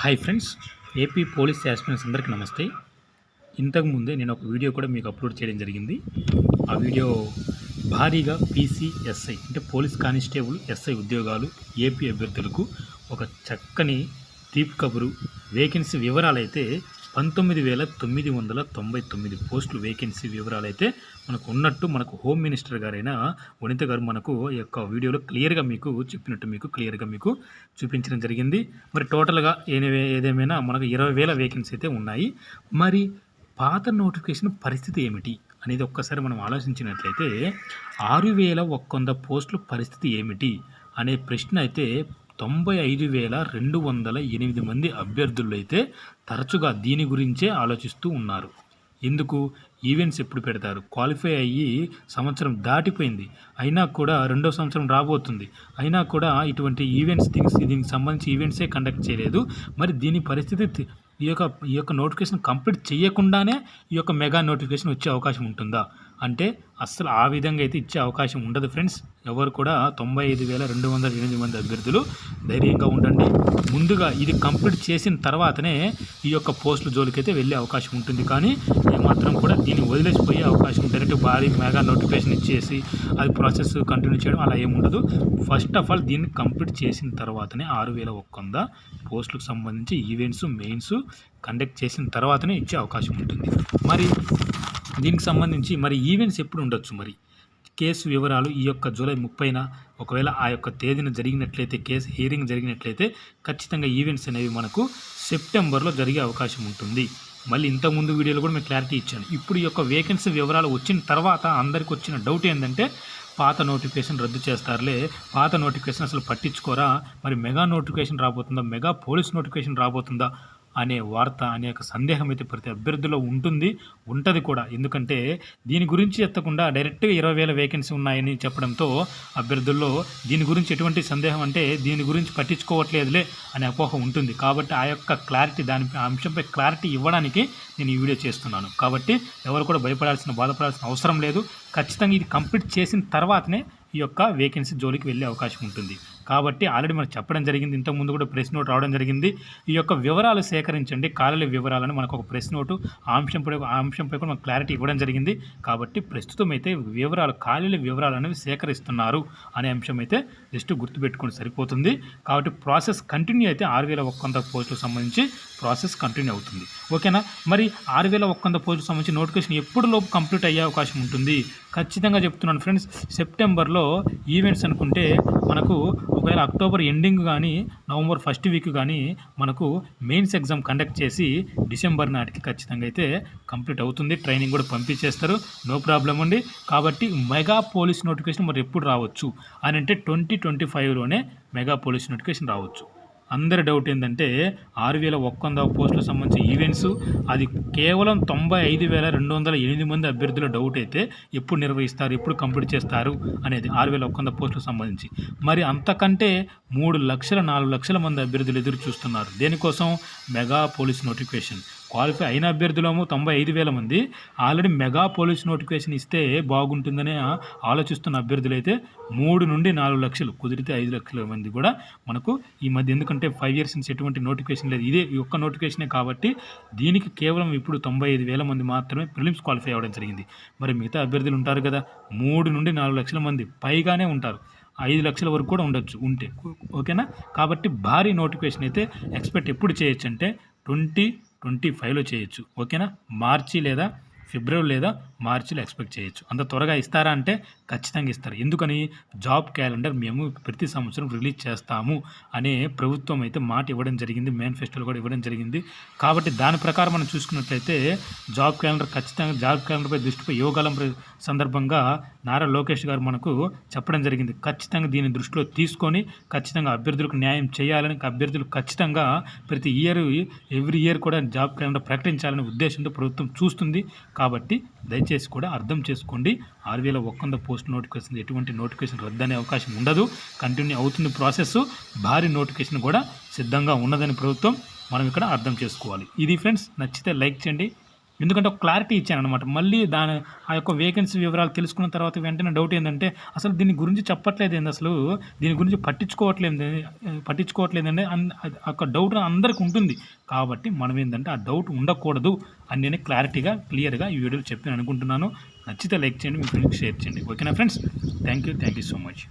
Hi friends AP police aspirants అందరికీ నమస్తే. ఇంతకుముందే నేను ఒక వీడియో కూడా మీకు అప్లోడ్ చేయడం జరిగింది. ఆ వీడియో భారీగా పీసీ ఎస్ఐ అంటే పోలీస్ కానిస్టేబుల్ ఎస్ఐ ఉద్యోగాలు ఏపీ అభ్యర్థులకు ఒక చక్కని తీపి కబురు వేకెన్సీ వివరాలు అయితే పంతొమ్మిది వేల తొమ్మిది వందల తొంభై తొమ్మిది పోస్టులు వేకెన్సీ వివరాలు అయితే మనకు ఉన్నట్టు మనకు హోమ్ మినిస్టర్ గారైన వనిత గారు మనకు ఈ యొక్క వీడియోలో క్లియర్గా మీకు చెప్పినట్టు మీకు క్లియర్గా మీకు చూపించడం జరిగింది. మరి టోటల్గా ఏదే ఏదేమైనా మనకు ఇరవై వేల వేకెన్సీ అయితే ఉన్నాయి. మరి పాత నోటిఫికేషన్ పరిస్థితి ఏమిటి అనేది ఒక్కసారి మనం ఆలోచించినట్లయితే ఆరు వేల ఒక్క వంద పోస్టుల పరిస్థితి ఏమిటి అనే ప్రశ్న అయితే తొంభై ఐదు వేల రెండు వందల ఎనిమిది మంది అభ్యర్థులు అయితే తరచుగా దీని గురించే ఆలోచిస్తూ ఉన్నారు. ఎందుకు ఈవెంట్స్ ఎప్పుడు పెడతారు? క్వాలిఫై అయ్యి సంవత్సరం దాటిపోయింది. అయినా కూడా రెండో సంవత్సరం రాబోతుంది. అయినా కూడా ఇటువంటి ఈవెంట్స్ థింగ్స్ దీనికి సంబంధించి ఈవెంట్సే కండక్ట్ చేయలేదు. మరి దీని పరిస్థితి ఈ యొక్క ఈ యొక్క నోటిఫికేషన్ కంప్లీట్ చేయకుండానే ఈ యొక్క మెగా నోటిఫికేషన్ వచ్చే అవకాశం ఉంటుందా? అంటే అస్సలు ఆ విధంగా అయితే ఇచ్చే అవకాశం ఉండదు ఫ్రెండ్స్. ఎవరు కూడా తొంభై ఐదు వేల రెండు వందల ఎనిమిది మంది అభ్యర్థులు ధైర్యంగా ఉండండి. ముందుగా ఇది కంప్లీట్ చేసిన తర్వాతనే ఈ యొక్క పోస్టుల జోలికైతే వెళ్ళే అవకాశం ఉంటుంది. కానీ ఏమాత్రం కూడా దీన్ని వదిలేసిపోయే అవకాశం డైరెక్ట్ భారీ మెగా నోటిఫికేషన్ ఇచ్చేసి అది ప్రాసెస్ కంటిన్యూ చేయడం అలా ఏమి ఉండదు. ఫస్ట్ ఆఫ్ ఆల్ దీన్ని కంప్లీట్ చేసిన తర్వాతనే ఆరు వేల ఒక్క వంద పోస్టులకు సంబంధించి ఈవెంట్స్ మెయిన్స్ కండక్ట్ చేసిన తర్వాతనే ఇచ్చే అవకాశం ఉంటుంది. మరి దీనికి సంబంధించి మరి ఈవెంట్స్ ఎప్పుడు ఉండొచ్చు మరి? కేసు వివరాలు ఈ యొక్క జూలై ముప్పైన ఒకవేళ ఆ యొక్క తేదీన జరిగినట్లయితే కేసు హియరింగ్ జరిగినట్లయితే ఖచ్చితంగా ఈవెంట్స్ అనేవి మనకు సెప్టెంబర్లో జరిగే అవకాశం ఉంటుంది. మళ్ళీ ఇంతకుముందు వీడియోలో కూడా మేము క్లారిటీ ఇచ్చాను. ఇప్పుడు ఈ యొక్క వేకెన్సీ వివరాలు వచ్చిన తర్వాత అందరికి వచ్చిన డౌట్ ఏంటంటే పాత నోటిఫికేషన్ రద్దు చేస్తారులే పాత నోటిఫికేషన్ అసలు పట్టించుకోరా? మరి మెగా నోటిఫికేషన్ రాబోతుందా? మెగా పోలీస్ నోటిఫికేషన్ రాబోతుందా? అనే వార్త అనే ఒక సందేహం అయితే ప్రతి అభ్యర్థిలో ఉంటుంది ఉంటుంది కూడా. ఎందుకంటే దీని గురించి ఎత్తకుండా డైరెక్ట్గా ఇరవై వేల వేకెన్సీ ఉన్నాయని చెప్పడంతో అభ్యర్థుల్లో దీని గురించి ఎటువంటి సందేహం అంటే దీని గురించి పట్టించుకోవట్లేదులే అనే అపోహ ఉంటుంది. కాబట్టి ఆ యొక్క క్లారిటీ దాని అంశంపై క్లారిటీ ఇవ్వడానికి నేను ఈ వీడియో చేస్తున్నాను. కాబట్టి ఎవరు కూడా భయపడాల్సిన బాధపడాల్సిన అవసరం లేదు. ఖచ్చితంగా ఇది కంప్లీట్ చేసిన తర్వాతనే ఈ యొక్క వేకెన్సీ జోలికి వెళ్ళే అవకాశం ఉంటుంది. కాబట్టి ఆల్రెడీ మనకు చెప్పడం జరిగింది. ఇంతకుముందు కూడా ప్రెస్ నోట్ రావడం జరిగింది. ఈ యొక్క వివరాలు సేకరించండి. ఖాళీల వివరాలను మనకు ఒక ప్రెస్ నోటు అంశంపై అంశంపై కూడా మనకు క్లారిటీ ఇవ్వడం జరిగింది. కాబట్టి ప్రస్తుతం అయితే వివరాలు ఖాళీల వివరాలు అనేవి సేకరిస్తున్నారు అనే అంశం అయితే జస్ట్ గుర్తుపెట్టుకుని సరిపోతుంది. కాబట్టి ప్రాసెస్ కంటిన్యూ అయితే ఆరు వేల ఒక్క వంద పోస్టులకు సంబంధించి ప్రాసెస్ కంటిన్యూ అవుతుంది. ఓకేనా? మరి ఆరు వేల ఒక్క వంద పోస్టులకు సంబంధించి నోటిఫికేషన్ ఎప్పుడు లోపు కంప్లీట్ అయ్యే అవకాశం ఉంటుంది? ఖచ్చితంగా చెప్తున్నాను ఫ్రెండ్స్ సెప్టెంబర్లో ఈవెంట్స్ అనుకుంటే మనకు ఒకవేళ అక్టోబర్ ఎండింగ్ కానీ నవంబర్ ఫస్ట్ వీక్ కానీ మనకు మెయిన్స్ ఎగ్జామ్ కండక్ట్ చేసి డిసెంబర్ నాటికి ఖచ్చితంగా అయితే కంప్లీట్ అవుతుంది. ట్రైనింగ్ కూడా పంపించేస్తారు. నో ప్రాబ్లం అండి. కాబట్టి మెగా పోలీస్ నోటిఫికేషన్ మరి ఎప్పుడు రావచ్చు? అని అంటే ట్వంటీ ట్వంటీ ఫైవ్లోనే మెగా పోలీస్ నోటిఫికేషన్ రావచ్చు. అందరి డౌట్ ఏంటంటే ఆరు వేల ఒక్క వంద పోస్టులకు ఈవెంట్స్ అది కేవలం తొంభై ఐదు వేల రెండు వందల ఎనిమిది మంది అభ్యర్థుల డౌట్ అయితే ఎప్పుడు నిర్వహిస్తారు ఎప్పుడు కంప్లీట్ చేస్తారు అనేది ఆరు వేల ఒక్క వంద పోస్టులకు సంబంధించి. మరి అంతకంటే మూడు లక్షల నాలుగు లక్షల మంది అభ్యర్థులు ఎదురు చూస్తున్నారు. దేనికోసం? Mega police notification. క్వాలిఫై అయిన అభ్యర్థులేమో తొంభై ఐదు వేల మంది. ఆల్రెడీ మెగా పోలీస్ నోటిఫికేషన్ ఇస్తే బాగుంటుందనే ఆలోచిస్తున్న అభ్యర్థులు అయితే మూడు నుండి నాలుగు లక్షలు కుదిరితే ఐదు లక్షల మంది కూడా మనకు ఈ మధ్య. ఎందుకంటే ఫైవ్ ఇయర్స్ నుంచి ఎటువంటి నోటిఫికేషన్ లేదు. ఇదే ఈ ఒక్క నోటిఫికేషనే కాబట్టి దీనికి కేవలం ఇప్పుడు తొంభై ఐదు వేల మంది మాత్రమే ప్రిలిమ్స్ క్వాలిఫై అవ్వడం జరిగింది. మరి మిగతా అభ్యర్థులు ఉంటారు కదా మూడు నుండి నాలుగు లక్షల మంది పైగానే ఉంటారు. ఐదు లక్షల వరకు కూడా ఉండొచ్చు ఉంటే. ఓకేనా? కాబట్టి భారీ నోటిఫికేషన్ అయితే ఎక్స్పెక్ట్ ఎప్పుడు చేయొచ్చు అంటే ట్వంటీ ట్వంటీ ఫైవ్లో చేయొచ్చు. ఓకేనా? మార్చి లేదా ఫిబ్రవరి లేదా మార్చిలో ఎక్స్పెక్ట్ చేయొచ్చు. అంత త్వరగా ఇస్తారా అంటే ఖచ్చితంగా ఇస్తారు. ఎందుకని? జాబ్ క్యాలెండర్ మేము ప్రతి సంవత్సరం రిలీజ్ చేస్తాము అనే ప్రభుత్వం అయితే మాట ఇవ్వడం జరిగింది. మేనిఫెస్టోలు కూడా ఇవ్వడం జరిగింది. కాబట్టి దాని ప్రకారం మనం చూసుకున్నట్లయితే జాబ్ క్యాలెండర్ ఖచ్చితంగా జాబ్ క్యాలెండర్పై దృష్టిపై యువకాలం సందర్భంగా నారా లోకేష్ గారు మనకు చెప్పడం జరిగింది. ఖచ్చితంగా దీన్ని దృష్టిలో తీసుకొని ఖచ్చితంగా అభ్యర్థులకు న్యాయం చేయాలని అభ్యర్థులు ఖచ్చితంగా ప్రతి ఇయర్ ఎవ్రీ ఇయర్ కూడా జాబ్ క్యాలెండర్ ప్రకటించాలనే ఉద్దేశంతో ప్రభుత్వం చూస్తుంది. కాబట్టి దయచేసి కూడా అర్థం చేసుకోండి. ఆరు వేల ఒక్క వంద పోస్ట్ నోటిఫికేషన్ ఎటువంటి నోటిఫికేషన్ రద్దనే అవకాశం ఉండదు. కంటిన్యూ అవుతుంది ప్రాసెస్ భారీ నోటిఫికేషన్ కూడా సిద్ధంగా ఉన్నదని ప్రభుత్వం మనం ఇక్కడ అర్థం చేసుకోవాలి. ఇది ఫ్రెండ్స్ నచ్చితే లైక్ చేయండి. ఎందుకంటే ఒక క్లారిటీ ఇచ్చాను అనమాట మళ్ళీ దాని ఆ యొక్క వేకెన్సీ వివరాలు తెలుసుకున్న తర్వాత వెంటనే డౌట్ ఏంటంటే అసలు దీని గురించి చెప్పట్లేదు ఏంది అసలు? దీని గురించి పట్టించుకోవట్లేదు పట్టించుకోవట్లేదండి అన్ ఒక డౌట్ అందరికి ఉంటుంది. కాబట్టి మనం ఏంటంటే ఆ డౌట్ ఉండకూడదు అని నేను క్లారిటీగా క్లియర్గా ఈ వీడియోలో చెప్పాను అనుకుంటున్నాను. నచ్చితే లైక్ చేయండి మీ ఫ్రెండ్కి షేర్ చేయండి. ఓకేనా friends thank you thank you so much